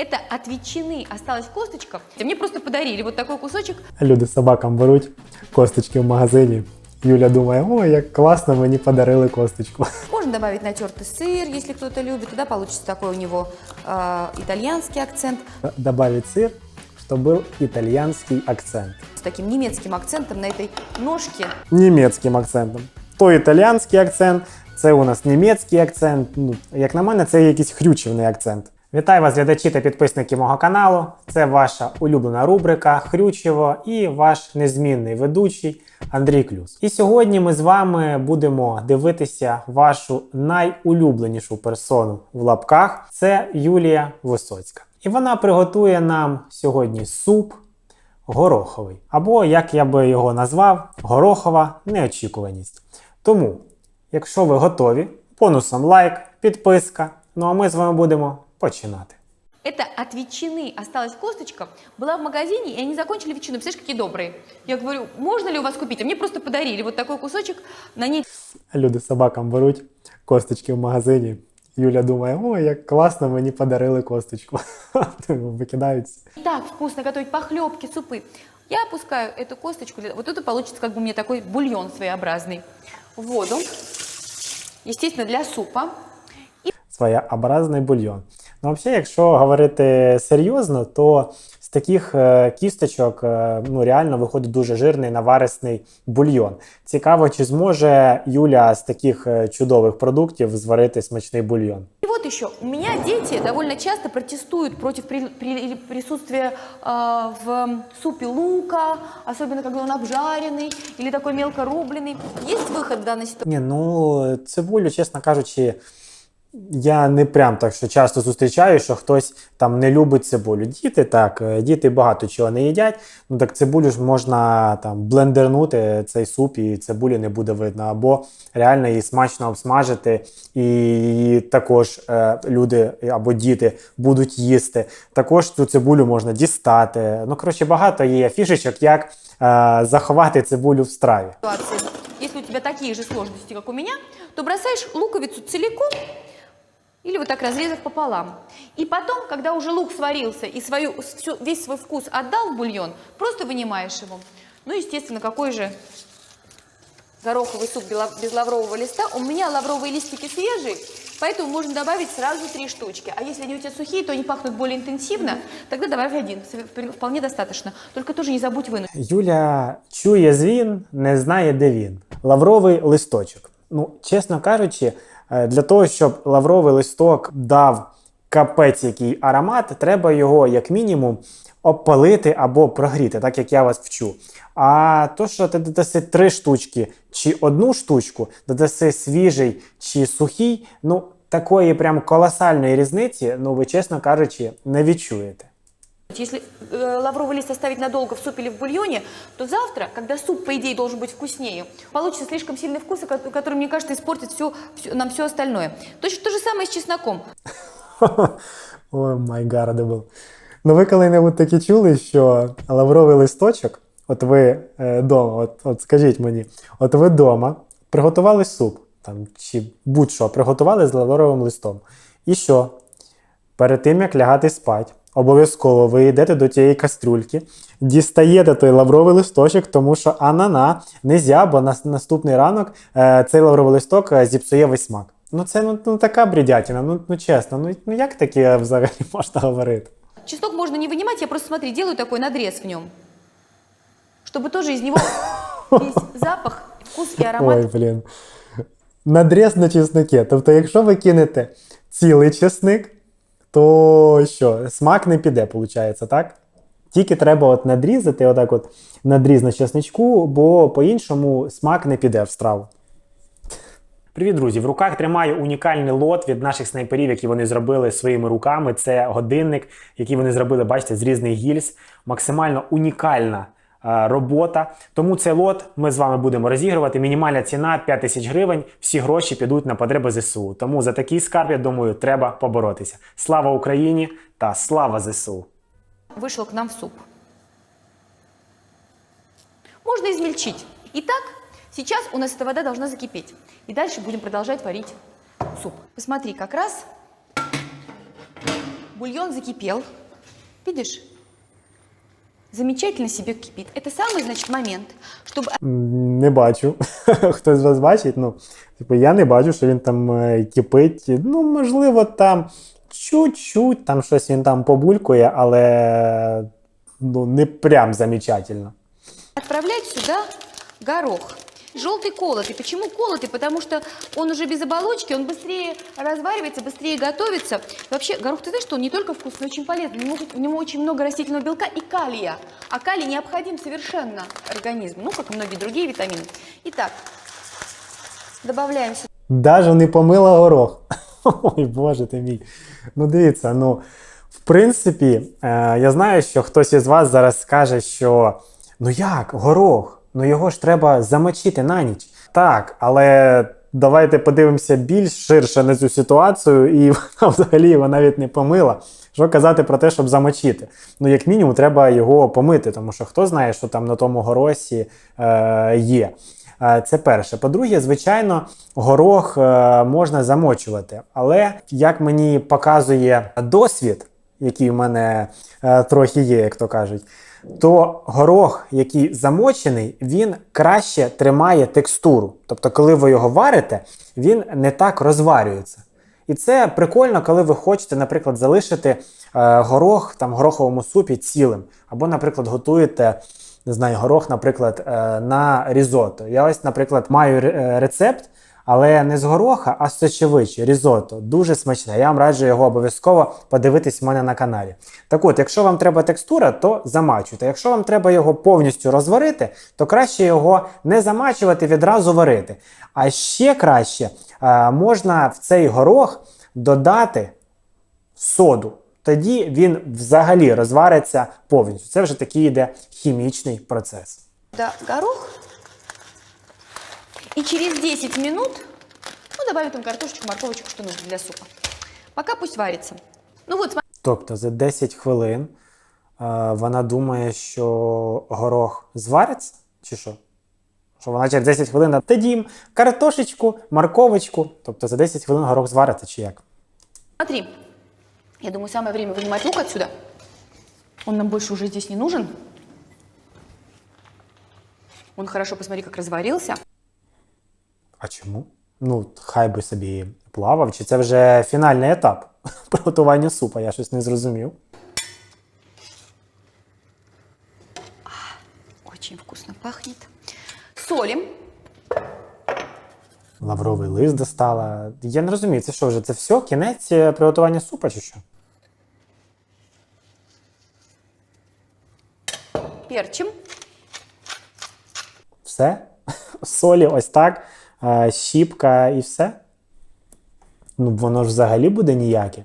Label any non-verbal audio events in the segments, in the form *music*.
Это от ветчины осталась косточка. Мне просто подарили вот такой кусочек. Люди собакам беруть косточки в магазині. Юля думає, о, як класно, мені подарили косточку. *laughs* Можно добавить натертый сыр, если кто-то любит. Тогда получится такой у него э, итальянский акцент Добавить сир, щоб був італійський акцент. с таким немецким акцентом на этой ножке. Німецьким акцентом. То італійський акцент, це у нас німецький акцент. Ну, як на мене, це якийсь хрючевний акцент. Вітаю вас, глядачі та підписники мого каналу. Це ваша улюблена рубрика Хрючево і ваш незмінний ведучий Андрій Клюс. І сьогодні ми з вами будемо дивитися вашу найулюбленішу персону в лапках. Це Юлія Висоцька. І вона приготує нам сьогодні суп гороховий. Або, як я би його назвав, горохова неочікуваність. Тому, якщо ви готові, бонусом лайк, підписка. Ну а ми з вами будемо починати. Это от ветчины осталась косточка. Была в магазине, и они закончили ветчину. Представляешь, какие добрые. Я говорю, можно ли у вас купить? А мне просто подарили вот такой кусочек. На ней Люди собакам беруть косточки в магазині. Юля думає, о, як класно, мені подарили косточку. *laughs* Викидаються. так вкусно готовить похлебки, супы. Я опускаю эту косточку. Вот это получится как бы у меня такой бульон своеобразный. В воду. Естественно, для супа. своєобразний бульйон. Ну, взагалі, якщо говорити серйозно, то з таких е, кісточок е, ну, реально виходить дуже жирний наварисний бульйон. Цікаво, чи зможе Юля з таких е, чудових продуктів зварити смачний бульйон. И вот еще, у меня дети довольно часто протестуют против при- при- присутствия э, в супе лука, особенно когда он обжаренный или такой мелко рубленый. Есть выход в данной ситуации? Ні, ну цибулю, чесно кажучи, я не прям так що часто зустрічаю, що хтось там не любить цибулю. Діти так, е, діти багато чого не їдять. Ну так цибулю ж можна там блендернути цей суп, і цибулі не буде видно. Або реально її смачно обсмажити, і її також е, люди або діти будуть їсти. Також цю цибулю можна дістати. Ну коротше, багато є фішечок, як е, заховати цибулю в страві. Если у тебя такие же сложности, как у меня, то бросаешь луковицу целиком или вот так разрезав пополам. И потом, когда уже лук сварился и свою, всю- весь свой вкус отдал в бульон, просто вынимаешь его. Ну, естественно, какой же гороховый суп бела- без лаврового листа. У меня лавровые листики свежие, поэтому можно добавить сразу три штучки. А если они у тебя сухие, то они пахнут более интенсивно, тогда добавь один. Сов- Вполне достаточно. Только тоже не забудь вынуть. Юля чує звін, не знає, де він. Лавровий листочок. Ну, чесно кажучи, е, для того, щоб лавровий листок дав капець який аромат, треба його, як мінімум, обпалити або прогріти, так як я вас вчу. А то, що ти додаси три штучки чи одну штучку, додаси свіжий чи сухий, ну такої прям колосальної різниці, ну ви чесно кажучи, не відчуєте. Если э, лавровый лист оставить надолго в супе или в бульоне, то завтра, когда суп, по идее, должен быть вкуснее, получится слишком сильный вкус, ко- который, мне кажется, испортит все, нам все остальное. Точно то же самое с чесноком. *laughs* Ой, май гадабл. Ну ви коли-небудь такі чули, що лавровий листочок, от ви е, дома, от, от скажіть мені, от ви вдома приготували суп, там, чи будь-що, приготували з лавровим листом. І що? Перед тим, як лягати спать, обов'язково ви йдете до тієї кастрюльки, дістаєте той лавровий листочок, тому що анана нельзя, бо на наступний ранок е, цей лавровий листок е, зіпсує весь смак. Ну це ну, ну така бредятина, ну, ну чесно, ну, ну як таке взагалі *laughs* можна говорити? Чеснок можно не вынимать, я просто, смотри, делаю такой надрез в нем, чтобы тоже из него *laughs* весь запах, вкус и аромат Ой, блін. Надріз на чесноке. Тобто, якщо ви кинете цілий чесник, то що, смак не піде, виходить, так? Тільки треба от надрізати, отак от надріз на чесничку, бо по-іншому смак не піде в страву. Привіт, друзі! В руках тримаю унікальний лот від наших снайперів, які вони зробили своїми руками. Це годинник, який вони зробили, бачите, з різних гільз. Максимально унікальна робота. Тому цей лот ми з вами будемо розігрувати. Мінімальна ціна 5 тисяч гривень. Всі гроші підуть на потреби ЗСУ. Тому за такий скарб, я думаю, треба поборотися. Слава Україні та слава ЗСУ! вышел к нам в суп. Можно измельчить. Итак, сейчас у нас эта вода должна закипеть. И дальше будем продолжать варить суп. Посмотри, как раз бульон закипел. Видишь? Замечательно себе кипит. Это самый, значит, момент, чтобы М, Не бачу. *laughs* Хтось з вас бачить? Ну, типу, я не бачу, що він там е, кипить. Ну, можливо, там чуть-чуть, там щось він там побулькує, але ну, не прям замечательно. отправлять сюда горох. Желтый колотый. Почему колотый? Потому что он уже без оболочки, он быстрее разваривается, быстрее готовится. Вообще, горох, ты знаешь, что он не только вкусный, очень полезный. В нему, в нему очень много растительного белка и калия. А калий необходим совершенно организму, ну, как и многие другие витамины. Итак, добавляем сюда Даже не помила горох. *laughs* Ой, Боже ти мій. Ну дивіться, ну, в принципі, е, я знаю, що хтось із вас зараз скаже, що ну як, горох, Ну його ж треба замочити на ніч. Так, але давайте подивимося більш ширше на цю ситуацію, і *laughs* вона взагалі його навіть не помила. Що казати про те, щоб замочити? Ну, як мінімум, треба його помити, тому що хто знає, що там на тому горосі е, є. Е, Це перше. По-друге, звичайно, горох е, можна замочувати. Але як мені показує досвід, який в мене е, трохи є, як то кажуть, то горох, який замочений, він краще тримає текстуру. Тобто, коли ви його варите, він не так розварюється. І це прикольно, коли ви хочете, наприклад, залишити е, горох там, в гороховому супі цілим. Або, наприклад, готуєте не знаю, горох, наприклад, е, на різото. Я ось, наприклад, маю е, рецепт, але не з гороха, а з сочевичі, різото. Дуже смачне. Я вам раджу його обов'язково подивитись в мене на каналі. Так от, якщо вам треба текстура, то замачуйте. Якщо вам треба його повністю розварити, то краще його не замачувати, відразу варити. А ще краще е, можна в цей горох додати соду. Тоді він взагалі розвариться повністю. Це вже такий йде хімічний процес. горох. И через 10 минут, ну, добавим там картошечку, морковочку, что нужно для супа. Пока пусть варится. Ну вот, Тобто за 10 хвилин е, вона думає, що горох звариться, чи що? Що вона через 10 хвилин тоді їм картошечку, морковочку. Тобто за 10 хвилин горох звариться, чи як? Смотри, я думаю, самое время вынимать лук отсюда. Он нам больше уже здесь не нужен. Он хорошо, посмотри, как разварился. А чому? Ну, хай би собі плавав, чи це вже фінальний етап *laughs* приготування супа, я щось не зрозумів. Очень вкусно пахнет. Солим. Лавровий лист достала. Я не розумію, це що вже? Це все? Кінець е, приготування супа чи що? Перчим. Все? *laughs* Солі, ось так, щіпка і все. Ну, воно ж взагалі буде ніяке.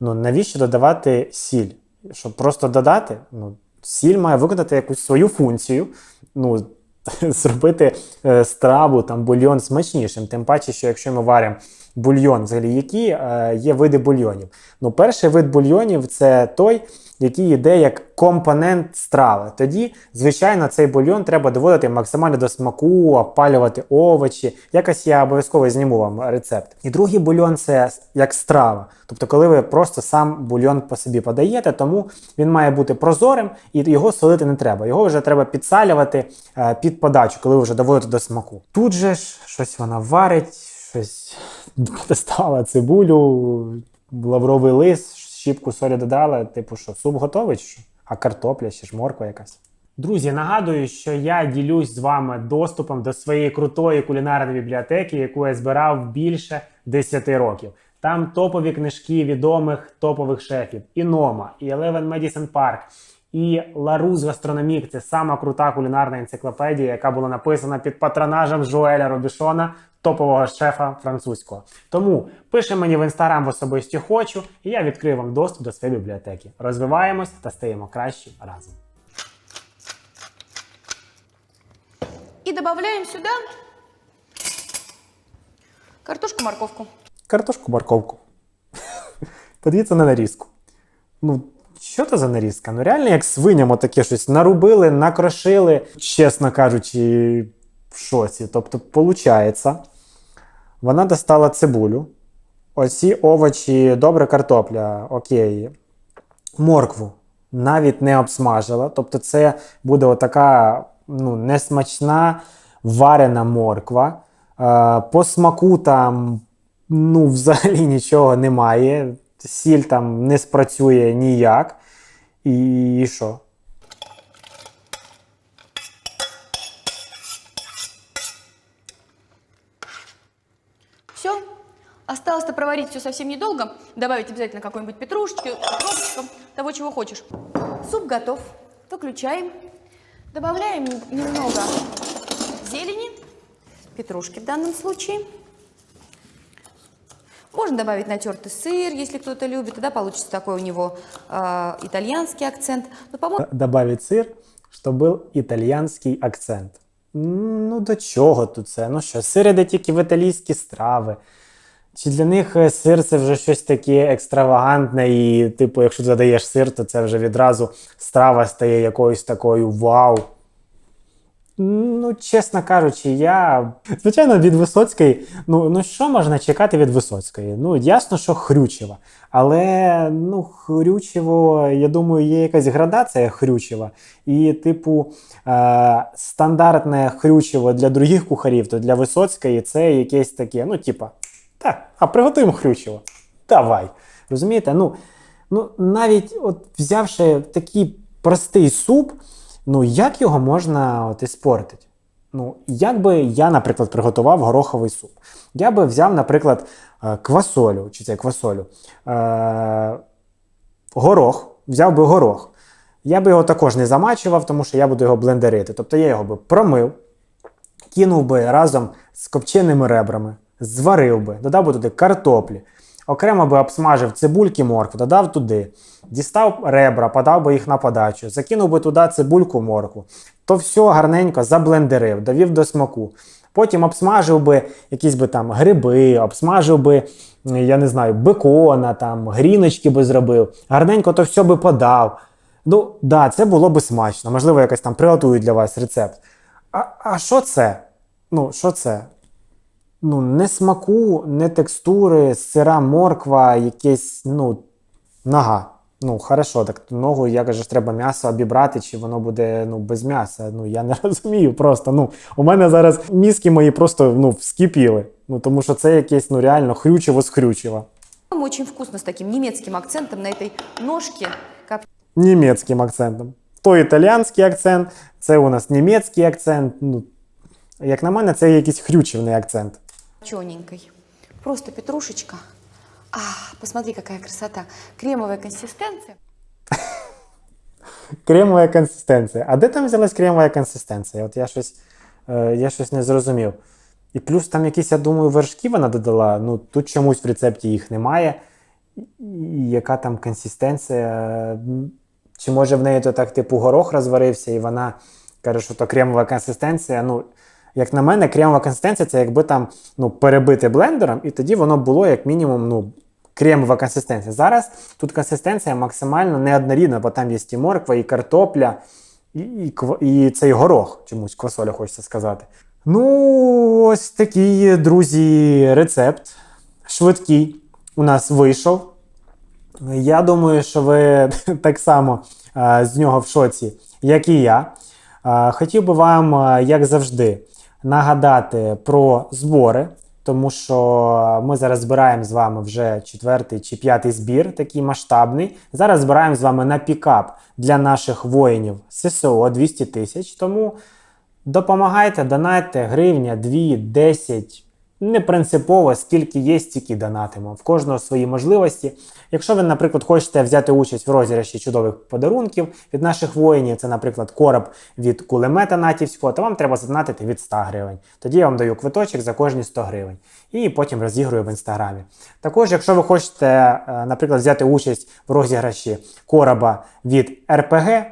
Ну, навіщо додавати сіль? Щоб просто додати? Ну, сіль має виконати якусь свою функцію. Ну, *laughs* зробити е, страву, там, бульйон смачнішим. Тим паче, що якщо ми варимо бульйон, взагалі, які е, є види бульйонів. Ну, перший вид бульйонів це той, який йде як компонент страви. Тоді, звичайно, цей бульйон треба доводити максимально до смаку, опалювати овочі. Якось я обов'язково зніму вам рецепт. І другий бульйон це як страва. Тобто, коли ви просто сам бульйон по собі подаєте, тому він має бути прозорим і його солити не треба. Його вже треба підсалювати е, під подачу, коли ви вже доводите до смаку. Тут же ж щось вона варить, щось *laughs* достала цибулю, лавровий лист, щіпку солі додала. Типу, що суп готовий? Що? А картопля чи ж морква якась. Друзі, нагадую, що я ділюсь з вами доступом до своєї крутої кулінарної бібліотеки, яку я збирав більше 10 років. Там топові книжки відомих топових шефів: і Нома, і Eleven Medicine Park, і Ларус Гастрономік це сама крута кулінарна енциклопедія, яка була написана під патронажем Жуеля Робішона, топового шефа французького. Тому пиши мені в інстаграм в особисті хочу, і я відкрию вам доступ до своєї бібліотеки. Розвиваємось та стаємо кращі разом. И добавляем сюда картошку, морковку. Картошку, морковку. *laughs* Подивіться на нарізку. Ну, що це за нарізка? Ну, реально, як свиням таке щось нарубили, накрошили, чесно кажучи, в шоці. Тобто, виходить, вона достала цибулю. Оці овочі, добре картопля, окей. моркву навіть не обсмажила. Тобто, це буде отака ну, несмачна варена морква. Е, по смаку там ну, *laughs* взагалі нічого немає. Сіль там не спрацює ніяк. І що? Все. Осталось-то проварить все совсем недолго. Добавить обязательно какой-нибудь петрушечки, укропчика, того, чего хочешь. Суп готов. Выключаем. Добавляем нем- немного зелени, петрушки в данном случае. Можно добавить натертый сыр, если кто-то любит. Тогда получится такой у него э, итальянский акцент. Но, по-моему, Добавить сир, щоб був італійський акцент. М, Ну, до чого тут це? Ну що, сир іде тільки в італійські страви. Чи для них е, сир це вже щось таке екстравагантне, і, типу, якщо ти додаєш сир, то це вже відразу страва стає якоюсь такою вау. Ну, чесно кажучи, я. Звичайно, від Висоцької. Ну, ну що можна чекати від Висоцької? Ну, ясно, що Хрючева. Але ну, Хрючево, я думаю, є якась градація Хрючева. І, типу, е- стандартне Хрючево для других кухарів, то для Висоцької це якесь таке, ну, типа, так, а приготуємо Хрючево. Давай. Розумієте? Ну, ну навіть от взявши такий простий суп, ну як його можна от іспортити? Ну, як би я, наприклад, приготував гороховий суп? Я би взяв, наприклад, е, квасолю, чи це квасолю, е- горох, взяв би горох. Я би його також не замачував, тому що я буду його блендерити. Тобто я його би промив, кинув би разом з копченими ребрами, зварив би, додав би туди картоплі, окремо би обсмажив цибульки моркву, додав туди, дістав ребра, подав би їх на подачу, закинув би туди цибульку моркву. То все гарненько заблендерив, довів до смаку. Потім обсмажив би якісь би там гриби, обсмажив би, я не знаю, бекона, там, гріночки би зробив, гарненько то все би подав. Ну, да, це було би смачно. Можливо, якось там приготую для вас рецепт. А, а що це? Ну, що це? Ну, не смаку, не текстури, сира морква, якесь, ну, нога. Ну, хорошо, так ногу, же ж треба м'ясо обібрати, чи воно буде ну, без м'яса. Ну, я не *laughs* розумію просто. Ну, у мене зараз мізки мої просто ну, вскипіли. Ну, тому що це якесь ну, реально хрючево з хрючева. очень вкусно с таким немецким акцентом на этой. Как Німецьким акцентом. То італіянський акцент, це у нас німецький акцент. Ну, як на мене, це якийсь хрючевний акцент. Чёненькой. Просто петрушечка. А, посмотри, какая красота. Кремовая консистенция. *laughs* Кремова консистенція. А де там взялась кремова консистенція? От я щось, е, я щось не зрозумів. І плюс там якісь, я думаю, вершки вона додала. Ну, тут чомусь в рецепті їх немає. І яка там консистенція? Чи може в неї то так, типу, горох розварився, і вона каже, що то кремова консистенція. Ну, як на мене, кремова консистенція це якби там ну, перебити блендером, і тоді воно було як мінімум ну, кремова консистенція. Зараз тут консистенція максимально неоднорідна, бо там є і морква, і картопля, і, і, і цей горох, чомусь квасоля хочеться сказати. Ну, ось такий, друзі, рецепт. Швидкий у нас вийшов. Я думаю, що ви *laughs* так само з нього в шоці, як і я. Хотів би вам, як завжди, нагадати про збори, тому що ми зараз збираємо з вами вже четвертий чи п'ятий збір, такий масштабний. Зараз збираємо з вами на пікап для наших воїнів ССО 200 тисяч. Тому Допомагайте, донайте гривня, 2, 10. Не принципово, скільки є, стільки донатимо. В кожного свої можливості. Якщо ви, наприклад, хочете взяти участь в розіграші чудових подарунків від наших воїнів, це, наприклад, короб від кулемета натівського, то вам треба задонатити від 100 гривень. Тоді я вам даю квиточок за кожні 100 гривень. І потім розіграю в інстаграмі. Також, якщо ви хочете, е, наприклад, взяти участь в розіграші короба від РПГ,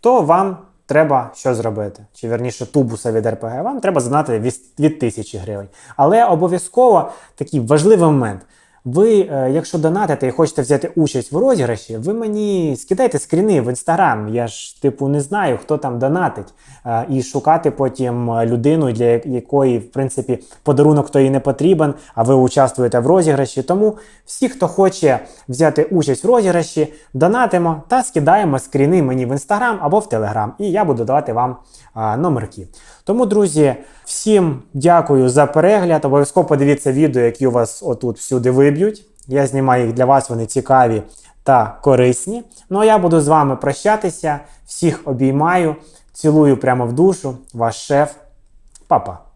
то вам треба що зробити? Чи верніше тубуса від РПГ, вам треба знати від, від 1000 гривень. Але обов'язково такий важливий момент. Ви, е, якщо донатите і хочете взяти участь в розіграші, ви мені скидайте скріни в інстаграм. Я ж типу не знаю, хто там донатить, Е, і шукати потім е, людину, для якої, в принципі, подарунок то і не потрібен, а ви участвуєте в розіграші. Тому всі, хто хоче взяти участь в розіграші, донатимо та скидаємо скріни мені в інстаграм або в телеграм, і я буду давати вам номерки. Тому, друзі, всім дякую за перегляд. Обов'язково подивіться відео, які у вас отут всюди виб'ють. Я знімаю їх для вас, вони цікаві та корисні. Ну а я буду з вами прощатися. Всіх обіймаю, цілую прямо в душу. Ваш шеф. Па-па.